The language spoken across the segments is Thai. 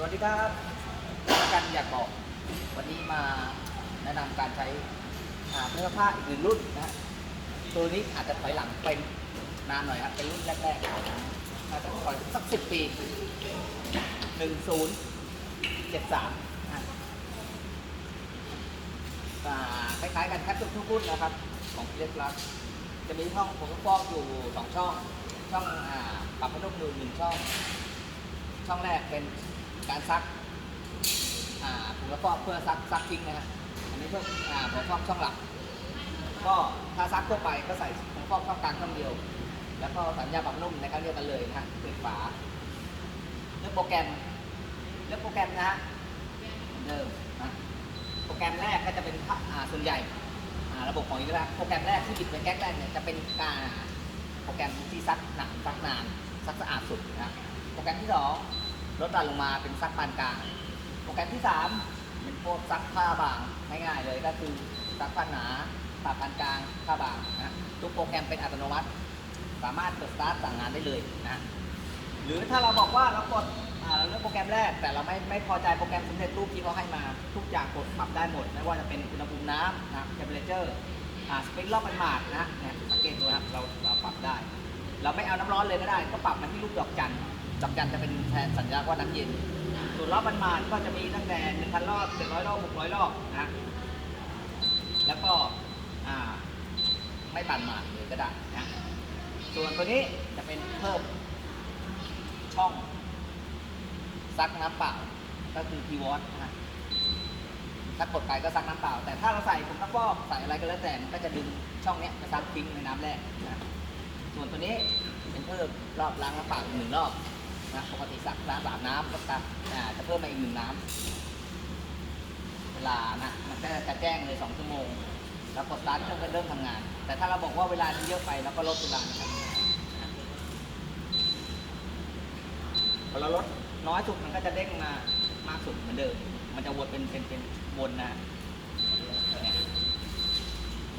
สวัสดีครับกันอยากบอก วันนี้มาแนะนำการใช้อ่าเนื้อผ้าอีกหนึ่งรุ่นนะฮะตัวนี้อาจจะถอยหลังเป็นนานหน่อยครับเป็นรุ่นแรกๆน่าจะถอยสักสิบปีหนึ่งศูนย์เจ็ดสามคล้ายๆกันแทบทุกรุ่นนะครับ ของเรียกลักจะมีช่องผมฟอกอยู่สองช่อง ช่องอ่าปรับพัดลมอยู่หนึ่งช่อง ช่องแรกเป็น การซักอ่าผมแล้วก็เพื่อซักซักทิ้งนะฮะอันนี้เพื่ออ่าผมฟอกช่องหลัก ก็ถ้าซักทั่วไปก็ใส่ผมฟอกช่องกลางช่องเดียว แล้วก็สัญญาปรับนุ่มในการเดียวกันเลยนะฮะปิดฝาเลือกโปรแกรมเลือกโปรแกรมนะฮะเดิมนะโปรแกรมแรกก็จะเป็นอ่าส่วนใหญ่ระบบของอีกแล้วโปรแกรมแรกที่บิดเป็นแก๊กแรกเนี่ยจะเป็นการโปรแกรมที่ซักหนักซักนานซักสะอาดสุดนะโปรแกรมที่สอง ลดดันลงมาเป็นซักปานกลาง โปรแกรมที่สามเป็นพวกซักผ้าบางง่ายๆเลยก็คือซักผ้าหนาผ้าปานกลางผ้าบางนะทุกโปรแกรมเป็นอัตโนมัติ สามารถกดสตาร์ทสั่งงานได้เลยนะหรือถ้าเราบอกว่าเรากดเราเลือกโปรแกรมแรกแต่เราไม่ไม่พอใจโปรแกรมสำเร็จรูปที่เขาให้มา ทุกอย่างกดปรับได้หมด ไม่ว่าจะเป็นอุณหภูมิน้ำนะเทมเปอเรเจอร์อ่าสปริงรอบมันหมาดนะเนี่ยสังเกตดูครับเราเราปรับได้ เราไม่เอาน้ำร้อนเลยก็ได้ ก็ปรับมาที่ลูกดอกจันทร์ ดอกจันจะเป็นแทนสัญญาว่าน้ำเย็น ส่วนรอบมันมาก็จะมีตั้งแต่1,000รอบ700รอบ600รอบนะ แล้วก็ไม่ปั่นมาเลยก็ได้นะ ส่วนตัวนี้จะเป็นเพิ่มช่องซักน้ำเปล่าก็คือพีวอตนะฮะถ้ากดไปก็ซักน้ำเปล่า แต่ถ้าเราใส่ผงซักฟอกใส่อะไรก็แล้วแต่มันก็จะดึงช่องนี้ไปซักทิ้งในน้ำแรกนะส่วนตัวนี้เป็นเพิ่มรอบล้างน้ำเปล่าหนึ่งรอบ นะปกติสักล้างสามน้ำก็ตักอ่าจะเพิ่มมาอีกหนึ่งน้ำเวลานะมันก็จะแจ้งเลยสองชั่วโมง แล้วกดสตาร์ทเครื่องก็เริ่มทำงาน แต่ถ้าเราบอกว่าเวลานี้เยอะไปเราก็ลดเวลานะครับพอเราลดน้อยสุดมันก็จะเด้งมามากสุดเหมือนเดิม มันจะวนเป็นเป็นเป็นวนนะเนี่ย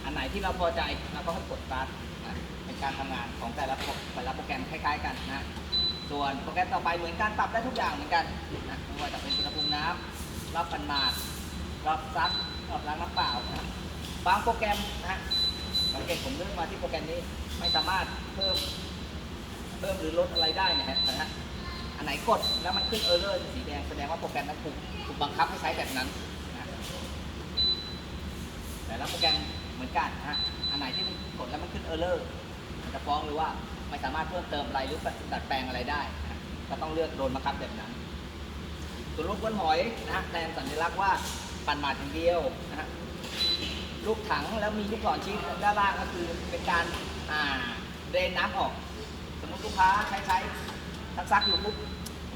อันไหนที่เราพอใจเราก็ให้กดสตาร์ทนะเป็นการทำงานของแต่ละโปรแต่ละโปรแกรมคล้าย ๆ กันนะ ส่วนโปรแกรมต่อไปเหมือนกันปรับได้ทุกอย่างเหมือนกันนะไม่ว่าจะเป็นอุณหภูมิน้ำรอบกันมาดรอบซักรอบล้างน้ำเปล่านะบางโปรแกรมนะสังเกตผมเลือกมาที่โปรแกรมนี้ไม่สามารถเพิ่มเพิ่มหรือลดอะไรได้เนยฮะนะฮะอันไหนกดแล้วมันขึ้นเออร์เลอร์สีแดงแสดงว่าโปรแกรมนั้นถูกถูกบังคับให้ใช้แบบนั้นนะแต่ละโปรแกรมเหมือนกันนะฮะอันไหนที่มันกดแล้วมันขึ้นเออร์เลอร์จะฟ้องหรือว่า ไม่สามารถเพิ่มเติมอะไรหรือดัดแปลงอะไรได้นะก็ต้องเลือกโดนบังคับแบบนั้นส่วนลูกบนหอยนะฮะแทนสัญลักษณ์ว่าปั่นหมาดอย่างเดียวนะฮะลูกถังแล้วมีลูกศรชี้ด้านล่างก็คือเป็นการอ่าเดนน้ำออก สมมติลูกค้าใช้ใช้ซักซักอยู่ปุ๊บ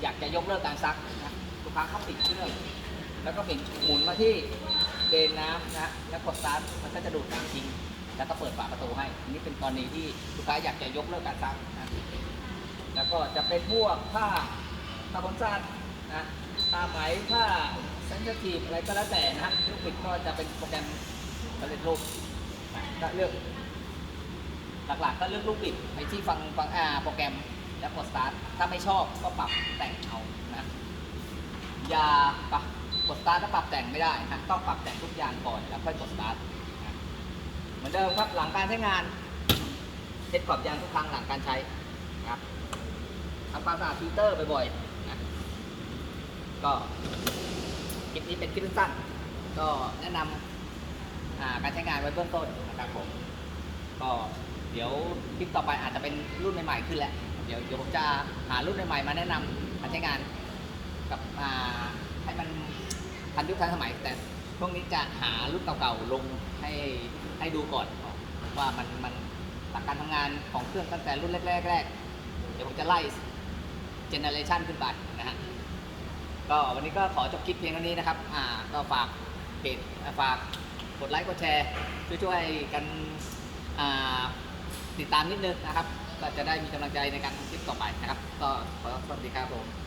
อยากจะยกเลิกการซักนะลูกค้าเข้าปิดเครื่อง แล้วก็ปิดหมุนมาที่เดนน้ำนะแล้วกดสตาร์ทมันก็จะดูดน้ำทิ้ง แล้วก็เปิดฝาประตูให้อันนี้เป็นกรณีที่ลูกค้าอยากจะยกเลิกการซักนะแล้วก็จะเป็นพวกผ้าผ้าขนสัตว์นะผ้าไหมผ้าเซนซิทีฟอะไรก็แล้วแต่นะลูกบิดก็จะเป็นโปรแกรมสำเร็จรูปก็เลือก หลักๆก็เลือกลูกบิดไปที่ฟังฟังอ่าโปรแกรมแล้วกดสตาร์ทถ้าไม่ชอบก็ปรับแต่งเอานะอย่าปรับกดสตาร์ทถ้าปรับแต่งไม่ได้นะต้องปรับแต่งทุกอย่างก่อนแล้วค่อยกดสตาร์ท มือนเดิมครับหลังการใช้งานเช็ดขอบยางทุกครั้งหลังการใช้นะครับทำความสะอาดฟิลเตอร์บ่อยๆนะก็คลิปนี้เป็นคลิปสั้นก็แนะนำการใช้งานไว้เบื้องต้นนะครับผมก็เดี๋ยวคลิปต่อไปอาจจะเป็นรุ่นใหม่ๆขึ้นแหละเดี๋ยวเดี๋ยวผมจะหารุ่นใหม่ๆมาแนะนำการใช้งานกับให้มันทันยุคทันสมัยแต่ ช่วงนี้จะหารุ่นเก่าๆลงให้ให้ดูก่อนว่ามันมันหลักการทำงานของเครื่องตั้งแต่รุ่นแรกๆแรกเดี๋ยวผมจะไล่เจเนอเรชันขึ้นไปนะฮะก็วันนี้ก็ขอจบคลิปเพียงเท่านี้นะครับอ่าก็ฝากเพจฝากกดไลค์กดแชร์ช่วยๆกันอ่าติดตามนิดนึงนะครับ ก็จะได้มีกำลังใจในการทำคลิปต่อไปนะครับ ก็ขอสวัสดีครับผม